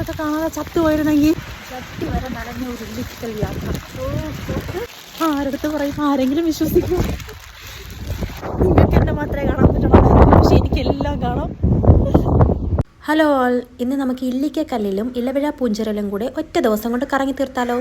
ഇതൊക്കെ കാണാതെ ചത്തുപോയിരുന്നെങ്കിൽ ചട്ടി വരെ നനഞ്ഞ ഒരു ഇല്ലിക്കൽ യാത്ര. ആരടുത്ത് പറയും? ആരെങ്കിലും വിശ്വസിക്കും. നിങ്ങൾക്ക് എന്നെ മാത്രമേ കാണാൻ പറ്റുള്ളൂ? പക്ഷെ എനിക്കെല്ലാം കാണാം. ഹലോ ഓൾ ഇന്ന് നമുക്ക് ഇല്ലിക്കക്കല്ലിലും ഇലവിഴ പൂഞ്ചിറയിലും കൂടെ ഒറ്റ ദിവസം കൊണ്ട് കറങ്ങി തീർത്താലോ?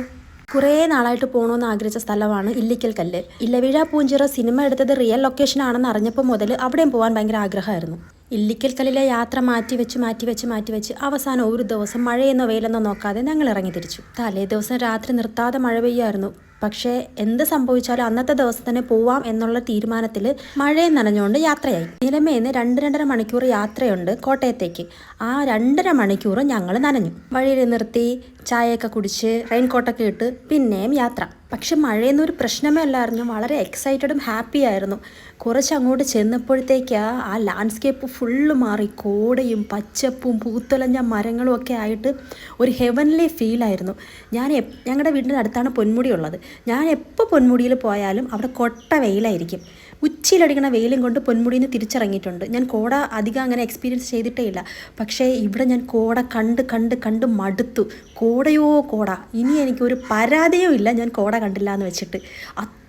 കുറേ നാളായിട്ട് പോകണമെന്ന് ആഗ്രഹിച്ച സ്ഥലമാണ് ഇല്ലിക്കൽ കല്ല് ഇലവിഴ പൂഞ്ചിറ സിനിമ എടുത്തത് റിയൽ ലൊക്കേഷൻ ആണെന്ന് അറിഞ്ഞപ്പോൾ മുതൽ അവിടെയും പോകാൻ ഭയങ്കര ആഗ്രഹമായിരുന്നു. ഇല്ലിക്കൽ കല്ലിലെ യാത്ര മാറ്റി വെച്ച് മാറ്റി വെച്ച് മാറ്റി വെച്ച് അവസാനം ഒരു ദിവസം മഴയെന്നോ വെയിലെന്നോ നോക്കാതെ ഞങ്ങൾ ഇറങ്ങി തിരിച്ചു. തലേ ദിവസം രാത്രി നിർത്താതെ മഴ പെയ്യായിരുന്നു. പക്ഷേ എന്ത് സംഭവിച്ചാലും അന്നത്തെ ദിവസം തന്നെ പോവാം എന്നുള്ള തീരുമാനത്തിൽ മഴയെ നനഞ്ഞുകൊണ്ട് യാത്രയായി. നിലമേന്ന് രണ്ട് രണ്ടര മണിക്കൂർ യാത്രയുണ്ട് കോട്ടയത്തേക്ക്. ആ രണ്ടര മണിക്കൂർ ഞങ്ങൾ നനഞ്ഞു. വഴിയിൽ നിർത്തി ചായയൊക്കെ കുടിച്ച് റെയിൻകോട്ടൊക്കെ ഇട്ട് പിന്നെയും യാത്ര. പക്ഷെ മഴയെന്നൊരു പ്രശ്നമേ അല്ലായിരുന്നു. വളരെ എക്സൈറ്റഡും ഹാപ്പി ആയിരുന്നു. കുറച്ച് അങ്ങോട്ട് ചെന്നപ്പോഴത്തേക്ക് ആ ലാൻഡ്സ്കേപ്പ് ഫുള്ള് മാറി. കോടയും പച്ചപ്പും പൂത്തുലഞ്ഞ മരങ്ങളും ഒക്കെ ആയിട്ട് ഒരു ഹെവൻലി ഫീലായിരുന്നു ഞാൻ ഞങ്ങളുടെ വീടിന്റെ അടുത്താണ് പൊന്മുടി ഉള്ളത്. ഞാൻ എപ്പോൾ പൊന്മുടിയിൽ പോയാലും അവിടെ കൊട്ട വെയിലായിരിക്കും. ഉച്ചയിലടിക്കണ വെയിലും കൊണ്ട് പൊന്മുടിയിൽ നിന്ന് തിരിച്ചിറങ്ങിയിട്ടുണ്ട്. ഞാൻ കോട അധികം അങ്ങനെ എക്സ്പീരിയൻസ് ചെയ്തിട്ടേ ഇല്ല. പക്ഷേ ഇവിടെ ഞാൻ കോട കണ്ട് കണ്ട് കണ്ട് മടുത്തു. കോടയോ കോട. ഇനി എനിക്കൊരു പരാതിയും ഇല്ല ഞാൻ കോട കണ്ടില്ല എന്ന് വെച്ചിട്ട്.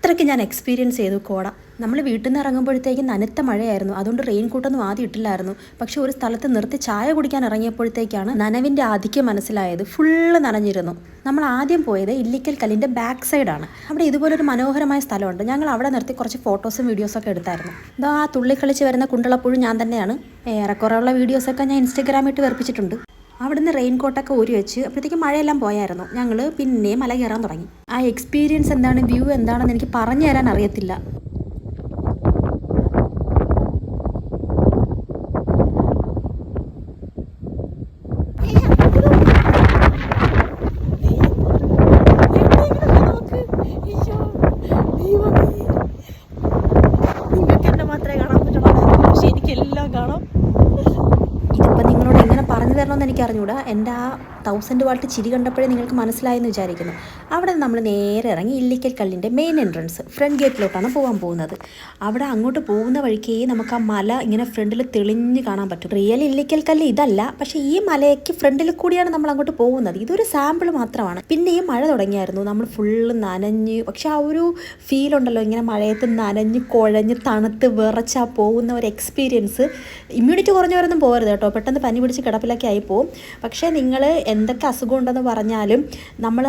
അത്രയ്ക്ക് ഞാൻ എക്സ്പീരിയൻസ് ചെയ്തു കോട. നമ്മൾ വീട്ടിൽ നിന്ന് ഇറങ്ങുമ്പോഴത്തേക്കും നനുത്ത മഴയായിരുന്നു. അതുകൊണ്ട് റെയിൻ കോട്ടൊന്നും ആദ്യം ഇട്ടില്ലായിരുന്നു. പക്ഷെ ഒരു സ്ഥലത്ത് നിർത്തി ചായ കുടിക്കാൻ ഇറങ്ങിയപ്പോഴത്തേക്കാണ് നനവിന്റെ ആധിക്യം മനസ്സിലായത്. ഫുള്ള് നനഞ്ഞിരുന്നു. നമ്മൾ ആദ്യം പോയത് ഇല്ലിക്കൽ കല്ലിന്റെ ബാക്ക് സൈഡാണ് അവിടെ ഇതുപോലൊരു മനോഹരമായ സ്ഥലമുണ്ട്. ഞങ്ങൾ അവിടെ നിർത്തി കുറച്ച് ഫോട്ടോസും വീഡിയോസൊക്കെ എടുത്തായിരുന്നു. ഇതാ ആ തുള്ളിക്കളിച്ച് വരുന്ന കുണ്ടളപ്പുഴും ഞാൻ തന്നെയാണ്. ഏറെക്കുറെയുള്ള വീഡിയോസൊക്കെ ഞാൻ ഇൻസ്റ്റഗ്രാമിട്ട് വെറുപ്പിച്ചിട്ടുണ്ട്. അവിടുന്ന് റെയിൻ കോട്ടൊക്കെ ഊരി വെച്ച് അപ്പോഴത്തേക്കും മഴയെല്ലാം പോയായിരുന്നു. ഞങ്ങൾ പിന്നെ മല കയറാൻ തുടങ്ങി. ആ എക്സ്പീരിയൻസ് എന്താണ്? വ്യൂ എന്താണെന്ന് എനിക്ക് പറഞ്ഞു തരാൻ അറിയത്തില്ല നിങ്ങൾക്ക് എന്നെ മാത്രമേ കാണാൻ പറ്റുള്ളൂ പക്ഷെ എനിക്കെല്ലാം കാണാം ഇതിപ്പോൾ നിങ്ങളോട് എങ്ങനെ എനിക്ക് അറിഞ്ഞുകൂടാ എന്റെ ആ തൗസൻഡ് വാൾട്ട് ചിരി കണ്ടപ്പോഴേ നിങ്ങൾക്ക് മനസ്സിലായെന്ന് വിചാരിക്കുന്നു. അവിടെ നമ്മൾ നേരെ ഇറങ്ങി ഇല്ലിക്കൽ കല്ലിന്റെ മെയിൻ എൻട്രൻസ് ഫ്രണ്ട് ഗേറ്റിലോട്ടാണ് പോകാൻ പോകുന്നത്. അവിടെ അങ്ങോട്ട് പോകുന്ന വഴിക്കേ നമുക്ക് ആ മല ഇങ്ങനെ ഫ്രണ്ടിൽ തെളിഞ്ഞ് കാണാൻ പറ്റും. റിയൽ ഇല്ലിക്കൽ കല്ല് ഇതല്ല പക്ഷേ ഈ മലയ്ക്ക് ഫ്രണ്ടിൽ കൂടിയാണ് നമ്മൾ അങ്ങോട്ട് പോകുന്നത്. ഇതൊരു സാമ്പിൾ മാത്രമാണ്. പിന്നെ ഈ മഴ തുടങ്ങിയായിരുന്നു. നമ്മൾ ഫുള്ള് നനഞ്ഞ് പക്ഷെ ആ ഒരു ഫീൽ ഉണ്ടല്ലോ ഇങ്ങനെ മഴയത്ത് നനഞ്ഞ് കുഴഞ്ഞ് തണുത്ത് വിറച്ചാൽ പോകുന്ന ഒരു എക്സ്പീരിയൻസ് ഇമ്മ്യൂണിറ്റി കുറഞ്ഞവരൊന്നും പോകരുത് കേട്ടോ. പെട്ടെന്ന് പനി പിടിച്ച് കിടപ്പിലൊക്കെ ആയി പോകും പക്ഷേ നിങ്ങൾ എന്തൊക്കെ അസുഖം ഉണ്ടെന്ന് പറഞ്ഞാലും നമ്മൾ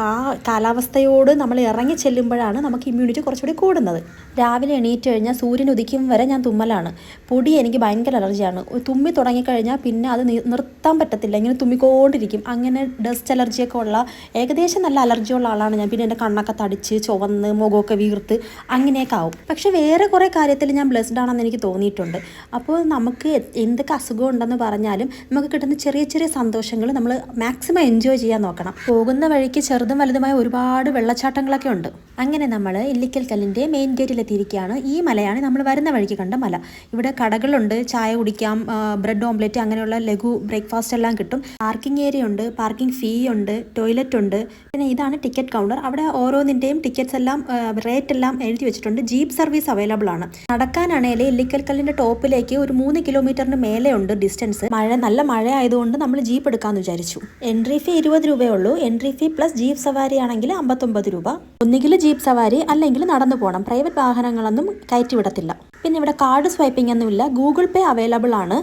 ആ ആ കാലാവസ്ഥയോട് നമ്മൾ ഇറങ്ങി ചെല്ലുമ്പോഴാണ് നമുക്ക് ഇമ്മ്യൂണിറ്റി കുറച്ചുകൂടി കൂടുന്നത്. രാവിലെ എണീറ്റ് കഴിഞ്ഞാൽ സൂര്യൻ ഉദിക്കും വരെ ഞാൻ തുമ്മലാണ്. പൊടി എനിക്ക് ഭയങ്കര അലർജിയാണ് തുമ്മി തുടങ്ങിക്കഴിഞ്ഞാൽ പിന്നെ അത് നിർത്താൻ പറ്റത്തില്ല. ഇങ്ങനെ തുമ്മിക്കൊണ്ടിരിക്കും. അങ്ങനെ ഡസ്റ്റ് അലർജിയൊക്കെ ഉള്ള ഏകദേശം നല്ല അലർജിയുള്ള ആളാണ് ഞാൻ. പിന്നെ എന്റെ കണ്ണൊക്കെ തടിച്ച് ചുവന്ന് മുഖമൊക്കെ വീർത്ത് അങ്ങനെയൊക്കെ ആവും. പക്ഷേ വേറെ കുറേ കാര്യത്തിൽ ഞാൻ ബ്ലെസ്ഡ് ആണെന്ന് എനിക്ക് തോന്നിയിട്ടുണ്ട്. അപ്പോൾ നമുക്ക് എന്തൊക്കെ അസുഖം ഉണ്ടെന്ന് പറഞ്ഞാലും നമുക്ക് കിട്ടുന്ന ചെറിയ ചെറിയ സന്തോഷങ്ങൾ നമ്മൾ മാക്സിമം എൻജോയ് ചെയ്യാൻ നോക്കണം. പോകുന്ന വഴിക്ക് ചെറുതും വലുതുമായ ഒരുപാട് വെള്ളച്ചാട്ടങ്ങളൊക്കെ ഉണ്ട്. അങ്ങനെ നമ്മൾ ഇല്ലിക്കൽ കല്ലിന്റെ മെയിൻ ഗേറ്റിലെത്തിയിരിക്കുകയാണ് ഈ മലയാണ് നമ്മൾ വരുന്ന വഴിക്ക് കണ്ട മല. ഇവിടെ കടകളുണ്ട് ചായ കുടിക്കാം ബ്രെഡ് ഓംലെറ്റ് അങ്ങനെയുള്ള ലഘു ബ്രേക്ക്ഫാസ്റ്റ് എല്ലാം കിട്ടും. പാർക്കിംഗ് ഏരിയ ഉണ്ട് പാർക്കിംഗ് ഫീ ഉണ്ട് ടോയ്ലറ്റ് ഉണ്ട്. പിന്നെ ഇതാണ് ടിക്കറ്റ് കൗണ്ടർ അവിടെ ഓരോന്നിന്റെയും ടിക്കറ്റ്സ് എല്ലാം റേറ്റ് എല്ലാം എഴുതി വെച്ചിട്ടുണ്ട്. ജീപ്പ് സർവീസ് അവൈലബിൾ ആണ്. നടക്കാനാണെങ്കിൽ ഇല്ലിക്കൽ കല്ലിന്റെ ടോപ്പിലേക്ക് ഒരു മൂന്ന് കിലോമീറ്ററിന് മേലെ ഉണ്ട് ഡിസ്റ്റൻസ് മഴ നല്ല മഴ ആയതുകൊണ്ട് നമ്മൾ ജീപ്പ് എടുക്കാമെന്ന് വിചാരിച്ചു. എൻട്രി ഫീ ഇരുപത് രൂപയുള്ളൂ എൻട്രി ഫീ പ്ലസ് ജീപ്പ് സവാരി ആണെങ്കിൽ അമ്പത്തൊമ്പത് രൂപ. ഒന്നുകിൽ ജീപ്പ് സവാരി അല്ലെങ്കിൽ നടന്നു പോകണം പ്രൈവറ്റ് വാഹനങ്ങളൊന്നും കയറ്റി വിടത്തില്ല പിന്നെ ഇവിടെ കാർഡ് സ്വൈപ്പിംഗ് ഒന്നുമില്ല. ഗൂഗിൾ പേ അവൈലബിൾ ആണ്.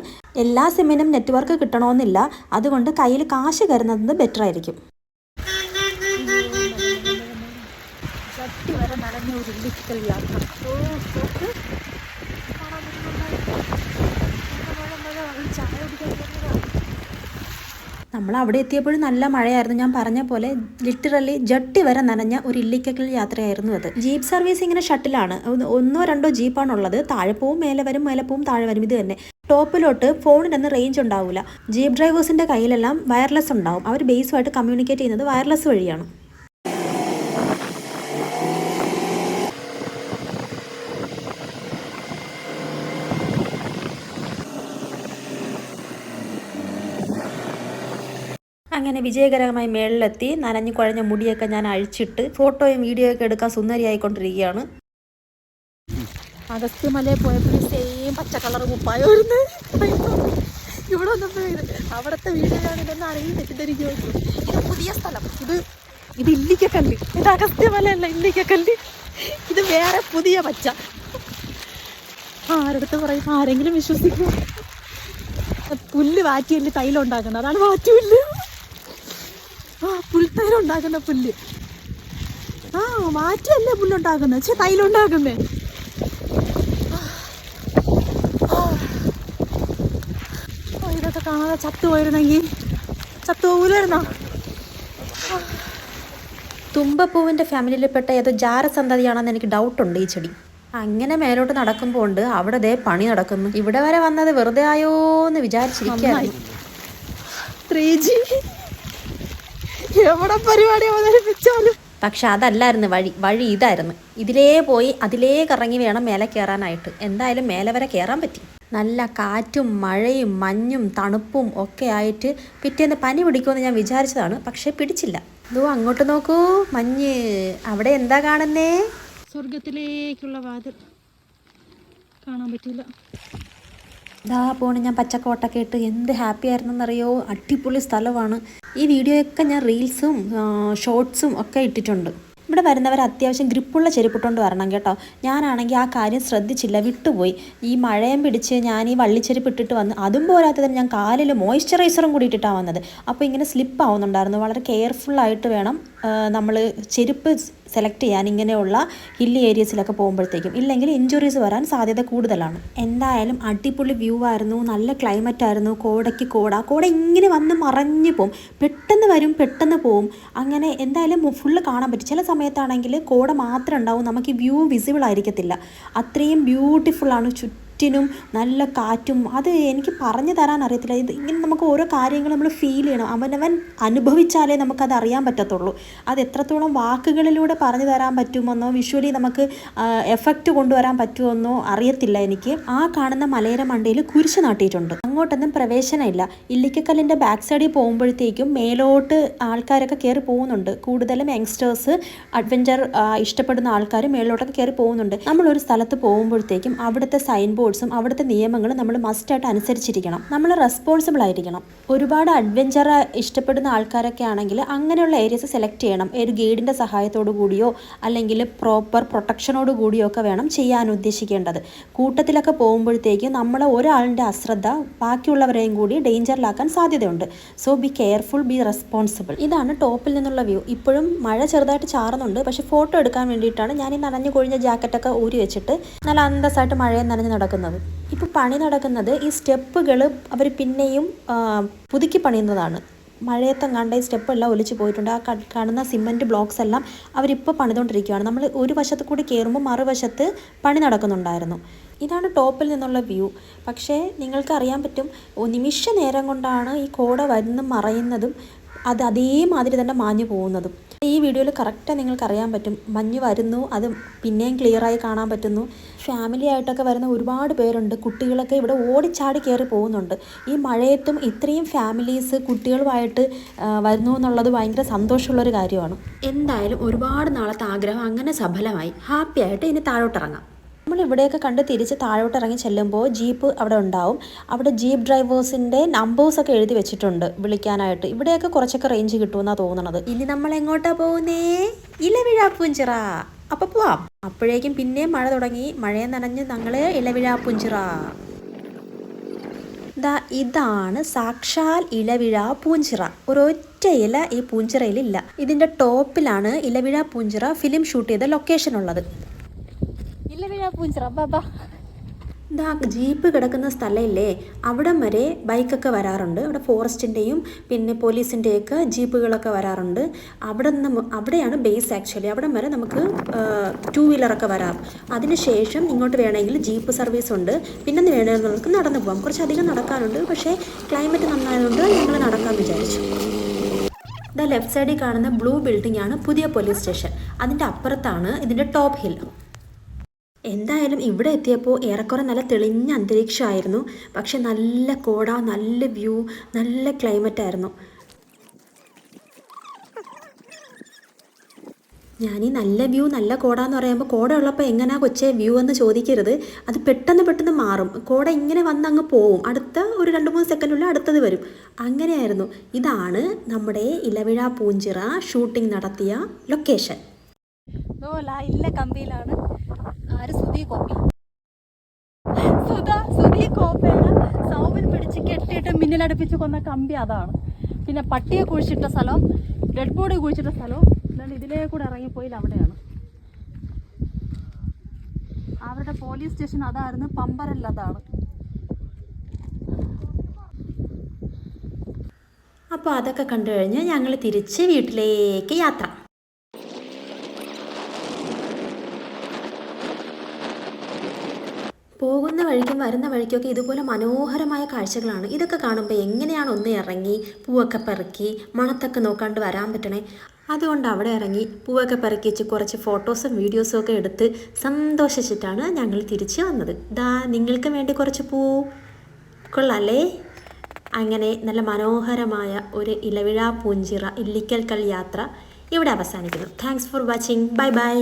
എല്ലാ സിമ്മിനും നെറ്റ്വർക്ക് കിട്ടണമെന്നില്ല. അതുകൊണ്ട് കയ്യിൽ കാശ് കരുതുന്നത് ബെറ്റർ ആയിരിക്കും. യാത്ര ഓ, നോക്ക്. കാണാൻ പറ്റുന്നുണ്ടോ? മഴ, മഴ, മഴ. ഒരു ചായ കുടിക്കാൻ പോകുന്നതാ. നമ്മൾ അവിടെ എത്തിയപ്പോഴും നല്ല മഴയായിരുന്നു. ഞാൻ പറഞ്ഞ പോലെ ലിറ്ററലി ജട്ടി വരെ നനഞ്ഞ ഒരു ഇല്ലിക്കൽ യാത്രയായിരുന്നു അത്. ജീപ്പ് സർവീസ് ഇങ്ങനെ ഷട്ടിലാണ്. ഒന്ന് രണ്ടോ ജീപ്പാണ് ഉള്ളത് താഴെ പോവും മേലെ വരും മേലെ പോവും താഴെ വരും. ഇത് തന്നെ. ടോപ്പിലോട്ട് ഫോണിനൊന്നും റേഞ്ച് ഉണ്ടാവില്ല ജീപ്പ് ഡ്രൈവേഴ്സിന്റെ കയ്യിലെല്ലാം വയർലെസ് ഉണ്ടാവും. അവർ ബേസുമായിട്ട് കമ്മ്യൂണിക്കേറ്റ് ചെയ്യുന്നത് വയർലെസ് വഴിയാണ്. അങ്ങനെ വിജയകരമായി മേളിലെത്തി. നനഞ്ഞു കുഴഞ്ഞ മുടിയൊക്കെ ഞാൻ അഴിച്ചിട്ട് ഫോട്ടോയും വീഡിയോ ഒക്കെ എടുക്കാൻ സുന്ദരിയായിക്കൊണ്ടിരിക്കുകയാണ്. അഗസ്ത്യമലയിൽ പോയപ്പോഴും സെയിം പച്ച കളർ കുപ്പായായിരുന്നു ഇവിടെ വന്നപ്പോ ഇത് അവിടുത്തെ വീടാണ് ഇതൊന്നും അറിയി തെറ്റിദ്ധരിക്കുമോ ഇത് പുതിയ സ്ഥലം. ഇത് ഇത് ഇല്ലിക്കക്കല്ല്. ഇത് അഗസ്ത്യമലയല്ല ഇല്ലിക്കക്കല്ല്. ഇത് വേറെ പുതിയ പച്ച. ആരടുത്ത് പറയും ആരെങ്കിലും വിശ്വസിക്കും. പുല്ല് വാറ്റിയല്ലേ തൈലം ഉണ്ടാക്കുന്നത് അതാണ് വാറ്റുപുല്ല് ഉണ്ടാക്കുന്ന പുല്ല്. ആ മാറ്റിയല്ലേ പുല്ലുണ്ടാക്കുന്നത്? ചേ തൈലുണ്ടാക്കുന്നേ. ഇതൊക്കെ കാണാതെ ചത്തുപോയിരുന്നെങ്കിൽ ചത്തുപോകൂലായിരുന്നോ? തുമ്പപ്പൂവിന്റെ ഫാമിലിയിൽപ്പെട്ട ഏതോ ജാരസന്തതിയാണെന്ന് എനിക്ക് ഡൗട്ടുണ്ട് ഈ ചെടി. അങ്ങനെ മേലോട്ട് നടക്കുമ്പോൾ ഉണ്ട് അവിടെ ദേ പണി നടക്കുന്നു. ഇവിടെ വരെ വന്നത് വെറുതെ ആയോ എന്ന് വിചാരിച്ചിരിക്കുകയായിരുന്നു ത്രീ ജി. എവിടെ പരിപാടി അവതരിപ്പിച്ചാലും? പക്ഷെ അതല്ലായിരുന്നു വഴി വഴി ഇതായിരുന്നു. ഇതിലേ പോയി അതിലേ കറങ്ങി വേണം മേലെ കയറാനായിട്ട് എന്തായാലും മേലെ വരെ കയറാൻ പറ്റി. നല്ല കാറ്റും മഴയും മഞ്ഞും തണുപ്പും ഒക്കെ ആയിട്ട് പിറ്റേന്ന് പനി പിടിക്കുമെന്ന് ഞാൻ വിചാരിച്ചതാണ് പക്ഷെ പിടിച്ചില്ല. ഇതോ അങ്ങോട്ട് നോക്കൂ മഞ്ഞ്. അവിടെ എന്താ കാണുന്നേ? സ്വർഗത്തിലേക്കുള്ള വാതിൽ. കാണാൻ പറ്റില്ല. ഇതാ പോണ് ഞാൻ പച്ചക്കോട്ടൊക്കെ ഇട്ട് എന്ത് ഹാപ്പി ആയിരുന്നെന്നറിയോ? അടിപൊളി സ്ഥലമാണ് ഈ വീഡിയോയൊക്കെ ഞാൻ റീൽസും ഷോർട്സും ഒക്കെ ഇട്ടിട്ടുണ്ട്. ഇവിടെ വരുന്നവർ അത്യാവശ്യം ഗ്രിപ്പുള്ള ചെരുപ്പിട്ടുകൊണ്ട് വരണം കേട്ടോ. ഞാനാണെങ്കിൽ ആ കാര്യം ശ്രദ്ധിച്ചില്ല വിട്ടുപോയി. ഈ മഴയും പിടിച്ച് ഞാൻ ഈ വള്ളിച്ചെരുപ്പ് ഇട്ടിട്ട് വന്ന് അതും പോരാത്തതിന് ഞാൻ കാലിൽ മോയ്സ്ചറൈസറും കൂടി ഇട്ടിട്ടാണ് വന്നത്. അപ്പോൾ ഇങ്ങനെ സ്ലിപ്പ് ആവുന്നുണ്ടായിരുന്നു വളരെ കെയർഫുള്ളായിട്ട് വേണം നമ്മൾ ചെരുപ്പ് സെലക്ട് ചെയ്യാൻ ഇങ്ങനെയുള്ള ഹില്ലി ഏരിയസിലൊക്കെ പോകുമ്പോഴത്തേക്കും ഇല്ലെങ്കിൽ ഇഞ്ചുറീസ് വരാൻ സാധ്യത കൂടുതലാണ്. എന്തായാലും അടിപൊളി വ്യൂ ആയിരുന്നു നല്ല ക്ലൈമറ്റ് ആയിരുന്നു കോടയ്ക്ക് കോട കോട ഇങ്ങനെ വന്ന് മറഞ്ഞു പോവും. പെട്ടെന്ന് വരും പെട്ടെന്ന് പോവും. അങ്ങനെ എന്തായാലും ഫുള്ള് കാണാൻ പറ്റും. ചില സമയത്താണെങ്കിൽ കോട മാത്രം ഉണ്ടാവും നമുക്ക് വ്യൂ വിസിബിൾ ആയിരിക്കത്തില്ല. അത്രയും ബ്യൂട്ടിഫുൾ ആണ് ചുറ്റിനും നല്ല കാറ്റും അത് എനിക്ക് പറഞ്ഞു തരാൻ അറിയത്തില്ല. ഇത് ഇങ്ങനെ നമുക്ക് ഓരോ കാര്യങ്ങൾ നമ്മൾ ഫീൽ ചെയ്യണം. അവനവൻ അനുഭവിച്ചാലേ നമുക്കത് അറിയാൻ പറ്റത്തുള്ളൂ. അത് എത്രത്തോളം വാക്കുകളിലൂടെ പറഞ്ഞു തരാൻ പറ്റുമെന്നോ വിഷ്വലി നമുക്ക് എഫക്റ്റ് കൊണ്ടുവരാൻ പറ്റുമെന്നോ അറിയത്തില്ല എനിക്ക്. ആ കാണുന്ന മലയര മണ്ടയിൽ കുരിശ് നാട്ടിയിട്ടുണ്ട്. അങ്ങോട്ടൊന്നും പ്രവേശനമില്ല. ഇല്ലിക്കക്കല്ലിന്റെ ബാക്ക് സൈഡിൽ പോകുമ്പോഴത്തേക്കും മേലോട്ട് ആൾക്കാരൊക്കെ കയറി പോകുന്നുണ്ട്. കൂടുതലും യങ്സ്റ്റേഴ്സ് അഡ്വഞ്ചർ ഇഷ്ടപ്പെടുന്ന ആൾക്കാർ മേലോട്ടൊക്കെ കയറി പോകുന്നുണ്ട്. നമ്മളൊരു സ്ഥലത്ത് പോകുമ്പോഴത്തേക്കും അവിടുത്തെ സൈൻ ബോർഡ്സും അവിടുത്തെ നിയമങ്ങളും നമ്മൾ മസ്റ്റായിട്ട് അനുസരിച്ചിരിക്കണം. നമ്മൾ റെസ്പോൺസിബിൾ ആയിരിക്കണം. ഒരുപാട് അഡ്വഞ്ചർ ഇഷ്ടപ്പെടുന്ന ആൾക്കാരൊക്കെ ആണെങ്കിൽ അങ്ങനെയുള്ള ഏരിയസ് സെലക്ട് ചെയ്യണം. ഒരു ഗൈഡിന്റെ സഹായത്തോടു കൂടിയോ അല്ലെങ്കിൽ പ്രോപ്പർ പ്രൊട്ടക്ഷനോട് കൂടിയോ ഒക്കെ വേണം ചെയ്യാൻ ഉദ്ദേശിക്കേണ്ടത്. കൂട്ടത്തിലൊക്കെ പോകുമ്പോഴത്തേക്കും നമ്മൾ ഒരാളിന്റെ അശ്രദ്ധ ബാക്കിയുള്ളവരെയും കൂടി ഡേഞ്ചറിലാക്കാൻ സാധ്യതയുണ്ട്. So be careful be responsible ഇതാണ് ടോപ്പിൽ നിന്നുള്ള വ്യൂ ഇപ്പോഴും മഴ ചെറുതായിട്ട് ചാറുന്നുണ്ട്. പക്ഷേ ഫോട്ടോ എടുക്കാൻ വേണ്ടിയിട്ടാണ് ഞാൻ ഈ നനഞ്ഞു കൊഴിഞ്ഞ ജാക്കറ്റൊക്കെ ഊരി വെച്ചിട്ട് നല്ല അന്തസ്സായിട്ട് മഴയെ നനഞ്ഞ് നടക്കുന്നത്. ഇപ്പോൾ പണി നടക്കുന്നത് ഈ സ്റ്റെപ്പുകൾ അവർ പിന്നെയും പുതുക്കി പണിയുന്നതാണ്. മഴയത്തും കണ്ട ഈ സ്റ്റെപ്പ് എല്ലാം ഒലിച്ചു പോയിട്ടുണ്ട്. ആ കാണുന്ന സിമന്റ് ബ്ലോക്സ് എല്ലാം അവരിപ്പോൾ പണിതുകൊണ്ടിരിക്കുകയാണ് നമ്മൾ ഒരു വശത്ത് കൂടി കയറുമ്പോൾ മറുവശത്ത് പണി നടക്കുന്നുണ്ടായിരുന്നു. ഇതാണ് ടോപ്പിൽ നിന്നുള്ള വ്യൂ. പക്ഷേ നിങ്ങൾക്ക് അറിയാൻ പറ്റും നിമിഷ നേരം കൊണ്ടാണ് ഈ കോട വരുന്നതും മറയുന്നതും അത് അതേമാതിരി തന്നെ മാഞ്ഞു പോകുന്നതും. ഈ വീഡിയോയിൽ കറക്റ്റായി നിങ്ങൾക്ക് അറിയാൻ പറ്റും. മഞ്ഞ് വരുന്നു അത് പിന്നെയും ക്ലിയറായി കാണാൻ പറ്റുന്നു. ഫാമിലി ആയിട്ടൊക്കെ വരുന്ന ഒരുപാട് പേരുണ്ട്. കുട്ടികളൊക്കെ ഇവിടെ ഓടിച്ചാടി കയറി പോകുന്നുണ്ട്. ഈ മഴയത്തും ഇത്രയും ഫാമിലീസ് കുട്ടികളുമായിട്ട് വരുന്നു എന്നുള്ളത് ഭയങ്കര സന്തോഷമുള്ളൊരു കാര്യമാണ്. എന്തായാലും ഒരുപാട് നാളത്തെ ആഗ്രഹം അങ്ങനെ സഫലമായി. ഹാപ്പിയായിട്ട് ഇനി താഴോട്ടിറങ്ങാം. നമ്മൾ ഇവിടെയൊക്കെ കണ്ട് തിരിച്ച് താഴോട്ട് ഇറങ്ങി ചെല്ലുമ്പോൾ ജീപ്പ് അവിടെ ഉണ്ടാവും. അവിടെ ജീപ്പ് ഡ്രൈവേഴ്സിന്റെ നമ്പേഴ്സൊക്കെ എഴുതി വെച്ചിട്ടുണ്ട് വിളിക്കാനായിട്ട്. ഇവിടെയൊക്കെ കുറച്ചൊക്കെ റേഞ്ച് കിട്ടുമെന്നാണ് തോന്നുന്നത് ഇനി നമ്മൾ എങ്ങോട്ടാ പോകുന്നേ? ഇലവിഴാപ്പൂഞ്ചിറ. അപ്പൊ പോവാം. അപ്പോഴേക്കും പിന്നെ മഴ തുടങ്ങി. മഴയെ നനഞ്ഞ് ഞങ്ങൾ ഇലവിഴാപ്പൂഞ്ചിറ. ദാ ഇതാണ് സാക്ഷാൽ ഇലവിഴ പൂഞ്ചിറ ഒരൊറ്റ ഇല ഈ പൂഞ്ചിറയിലില്ല. ഇതിന്റെ ടോപ്പിലാണ് ഇലവിഴ പൂഞ്ചിറ ഫിലിം ഷൂട്ട് ചെയ്ത ലൊക്കേഷൻ ഉള്ളത്. ജീപ്പ് കിടക്കുന്ന സ്ഥലമില്ലേ? അവിടം വരെ ബൈക്കൊക്കെ വരാറുണ്ട്. അവിടെ ഫോറസ്റ്റിന്റെയും പിന്നെ പോലീസിന്റെയൊക്കെ ജീപ്പുകളൊക്കെ വരാറുണ്ട്. അവിടെ നിന്ന് അവിടെയാണ് ബേസ് ആക്ച്വലി. അവിടം വരെ നമുക്ക് ടൂ വീലറൊക്കെ വരാം. അതിനുശേഷം ഇങ്ങോട്ട് വേണമെങ്കിൽ ജീപ്പ് സർവീസ് ഉണ്ട്. പിന്നെ വേണമെങ്കിൽ നമുക്ക് നടന്നു പോകാം. കുറച്ചധികം നടക്കാനുണ്ട്. പക്ഷേ ക്ലൈമറ്റ് നന്നായതുകൊണ്ട് ഞങ്ങൾ നടക്കാൻ വിചാരിച്ചു. ഇതാ ലെഫ്റ്റ് സൈഡിൽ കാണുന്ന ബ്ലൂ ബിൽഡിംഗ് ആണ് പുതിയ പോലീസ് സ്റ്റേഷൻ. അതിന്റെ അപ്പുറത്താണ് ഇതിന്റെ ടോപ്പ് ഹിൽ. എന്തായാലും ഇവിടെ എത്തിയപ്പോൾ ഏറെക്കുറെ നല്ല തെളിഞ്ഞ അന്തരീക്ഷമായിരുന്നു. പക്ഷെ നല്ല കോട നല്ല വ്യൂ നല്ല ക്ലൈമറ്റ് ആയിരുന്നു. ഈ നല്ല വ്യൂ നല്ല കോട എന്ന് പറയുമ്പോൾ കോട ഉള്ളപ്പോൾ എങ്ങനെയാ കൊച്ചേ വ്യൂ എന്ന് ചോദിക്കരുത്. അത് പെട്ടെന്ന് പെട്ടെന്ന് മാറും. കോട ഇങ്ങനെ വന്ന് അങ്ങ് പോവും. അടുത്ത ഒരു രണ്ട് മൂന്ന് സെക്കൻഡുള്ള അടുത്തത് വരും. അങ്ങനെയായിരുന്നു. ഇതാണ് നമ്മുടെ ഇലവിഴ പൂഞ്ചിറ ഷൂട്ടിംഗ് നടത്തിയ ലൊക്കേഷൻ ഇല്ല കമ്പിയിലാണ്. ആര് സുധി കോപ്പി? സുധ സുധി കോപ്പയുടെ സൗമിൻ പിടിച്ച് കെട്ടിയിട്ട് മിന്നലടുപ്പിച്ച് കൊന്ന കമ്പി അതാണ്. പിന്നെ പട്ടിയെ കുഴിച്ചിട്ട സ്ഥലം ഡെഡ് ബോഡി കുഴിച്ചിട്ട സ്ഥലവും എന്നാൽ ഇതിലേ കൂടെ ഇറങ്ങിപ്പോയിൽ അവിടെയാണ്. അവരുടെ പോലീസ് സ്റ്റേഷൻ അതായിരുന്നു പമ്പരല്ലതാണ് അപ്പോൾ അതൊക്കെ കണ്ടു കഴിഞ്ഞ് ഞങ്ങൾ തിരിച്ച് വീട്ടിലേക്ക് യാത്ര. പോകുന്ന വഴിക്കും വരുന്ന വഴിക്കൊക്കെ ഇതുപോലെ മനോഹരമായ കാഴ്ചകളാണ്. ഇതൊക്കെ കാണുമ്പോൾ എങ്ങനെയാണ് ഒന്ന് ഇറങ്ങി പൂവൊക്കെ പെറുക്കി മണത്തൊക്കെ നോക്കാണ്ട് വരാൻ പറ്റണേ? അതുകൊണ്ട് അവിടെ ഇറങ്ങി പൂവൊക്കെ പെറുക്കി വെച്ച് കുറച്ച് ഫോട്ടോസും വീഡിയോസും ഒക്കെ എടുത്ത് സന്തോഷിച്ചിട്ടാണ് ഞങ്ങൾ തിരിച്ചു വന്നത്. ദാ നിങ്ങൾക്ക് വേണ്ടി കുറച്ച് പൂ കൊള്ളാല്ലേ? അങ്ങനെ നല്ല മനോഹരമായ ഒരു ഇലവിഴ പൂഞ്ചിറ ഇല്ലിക്കൽ കൽ യാത്ര ഇവിടെ അവസാനിക്കുന്നു. Thanks for watching bye bye